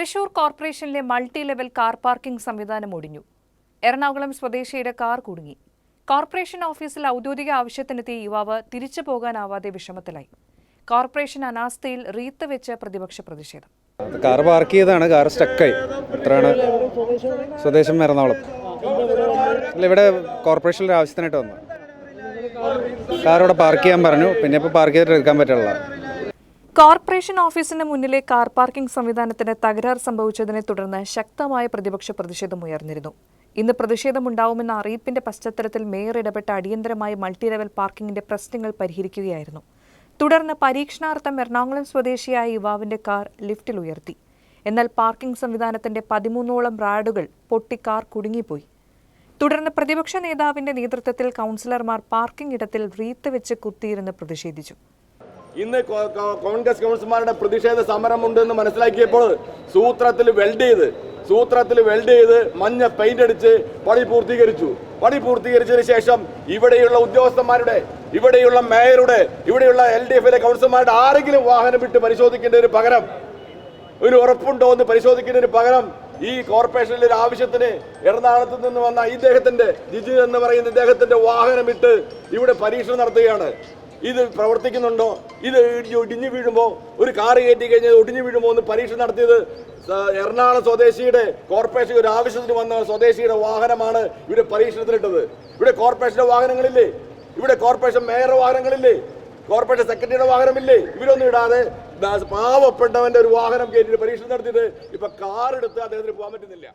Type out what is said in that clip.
തൃശൂർ കോർപ്പറേഷനിലെ multi level car parking സംവിധാനം ഒടിഞ്ഞു. എറണാകുളം സ്വദേശിയുടെ കാർ കുടുങ്ങി. കോർപ്പറേഷൻ ഓഫീസിൽ ഔദ്യോഗിക ആവശ്യത്തിനെത്തിയ യുവാവ് തിരിച്ചു പോകാനാവാതെ വിഷമത്തിലായി. കോർപ്പറേഷൻ അനാസ്ഥയിൽ റീത്ത് വെച്ച് പ്രതിപക്ഷ പ്രതിഷേധം. കാർ പാർക്ക് ചെയ്താണ് കാർ സ്റ്റക്കായി. എത്രയാണ് സ്വദേശം എറണാകുളം. അല്ല ഇവിടെ കോർപ്പറേഷനിൽ ആവശ്യത്തിനായിട്ട് വന്നു. കാർ ഇവിടെ പാർക്ക് ചെയ്യാൻ പറഞ്ഞു. പിന്നെ ഇപ്പോൾ പാർക്ക് ചെയ്തിട്ട് എടുക്കാൻ പറ്റുള്ള കോർപ്പറേഷൻ ഓഫീസിന് മുന്നിലെ കാർ പാർക്കിംഗ് സംവിധാനത്തിന് തകരാർ സംഭവിച്ചതിനെ തുടർന്ന് ശക്തമായ പ്രതിപക്ഷ പ്രതിഷേധം ഉയർന്നിരുന്നു. ഇന്ന് പ്രതിഷേധമുണ്ടാവുമെന്ന അറിയിപ്പിന്റെ പശ്ചാത്തലത്തിൽ മേയർ ഇടപെട്ട അടിയന്തരമായി മൾട്ടി ലെവൽ പാർക്കിംഗിന്റെ പ്രശ്നങ്ങൾ പരിഹരിക്കുകയായിരുന്നു. തുടർന്ന് പരീക്ഷണാർത്ഥം എറണാകുളം സ്വദേശിയായ യുവാവിന്റെ കാർ ലിഫ്റ്റിൽ ഉയർത്തി. എന്നാൽ പാർക്കിംഗ് സംവിധാനത്തിന്റെ പതിമൂന്നോളം റാഡുകൾ പൊട്ടി കാർ കുടുങ്ങിപ്പോയി. തുടർന്ന് പ്രതിപക്ഷ നേതാവിന്റെ നേതൃത്വത്തിൽ കൗൺസിലർമാർ പാർക്കിംഗ് ഇടത്തിൽ റീത്ത് വെച്ച് കുത്തിയിരുന്ന് പ്രതിഷേധിച്ചു. ഇന്ന് കോൺഗ്രസ് കൗൺസിലർമാരുടെ പ്രതിഷേധ സമരമുണ്ടെന്ന് മനസ്സിലാക്കിയപ്പോൾ സൂത്രത്തിൽ വെൽഡ് ചെയ്ത് സൂത്രത്തിൽ വെൽഡ് ചെയ്ത് മഞ്ഞ പെയിന്റ് അടിച്ച് പണി പൂർത്തീകരിച്ചു. പണി പൂർത്തീകരിച്ചതിന് ശേഷം ഇവിടെയുള്ള ഉദ്യോഗസ്ഥന്മാരുടെ ഇവിടെയുള്ള മേയറുടെ ഇവിടെയുള്ള എൽ ഡി എഫിലെ കൗൺസിലർമാരുടെ ആരെങ്കിലും വാഹനം വിട്ട് പരിശോധിക്കേണ്ട ഒരു പകരം ഒരു ഉറപ്പുണ്ടോ എന്ന് പരിശോധിക്കേണ്ട ഒരു പകരം ഈ കോർപ്പറേഷനിലെ ഒരു ആവശ്യത്തിന് എറണാകുളത്ത് നിന്ന് വന്ന ഇദ്ദേഹത്തിന്റെ ജിജു എന്ന് പറയുന്ന ഇദ്ദേഹത്തിന്റെ വാഹനം ഇട്ട് ഇവിടെ പരീക്ഷണം നടത്തുകയാണ്. ഇത് പ്രവർത്തിക്കുന്നുണ്ടോ? ഇത് ഒടിഞ്ഞു വീഴുമ്പോൾ ഒരു കാറ് കയറ്റി കഴിഞ്ഞാൽ ഒടിഞ്ഞു വീഴുമ്പോൾ ഒന്ന് പരീക്ഷ നടത്തിയത് എറണാകുളം സ്വദേശിയുടെ കോർപ്പറേഷൻ ഒരു ആവശ്യത്തിന് വന്ന സ്വദേശിയുടെ വാഹനമാണ് ഇവിടെ പരീക്ഷണത്തിലിട്ടത്. ഇവിടെ കോർപ്പറേഷന്റെ വാഹനങ്ങളില്ലേ? ഇവിടെ കോർപ്പറേഷൻ മേയറുടെ വാഹനങ്ങളില്ലേ? കോർപ്പറേഷൻ സെക്രട്ടറിയുടെ വാഹനമില്ലേ? ഇവരൊന്നും ഇടാതെ പാവപ്പെട്ടവന്റെ ഒരു വാഹനം കയറ്റിയിട്ട് പരീക്ഷണം നടത്തിയിട്ട് ഇപ്പൊ കാർ എടുത്ത് അദ്ദേഹത്തിന് പോകാൻ പറ്റുന്നില്ല.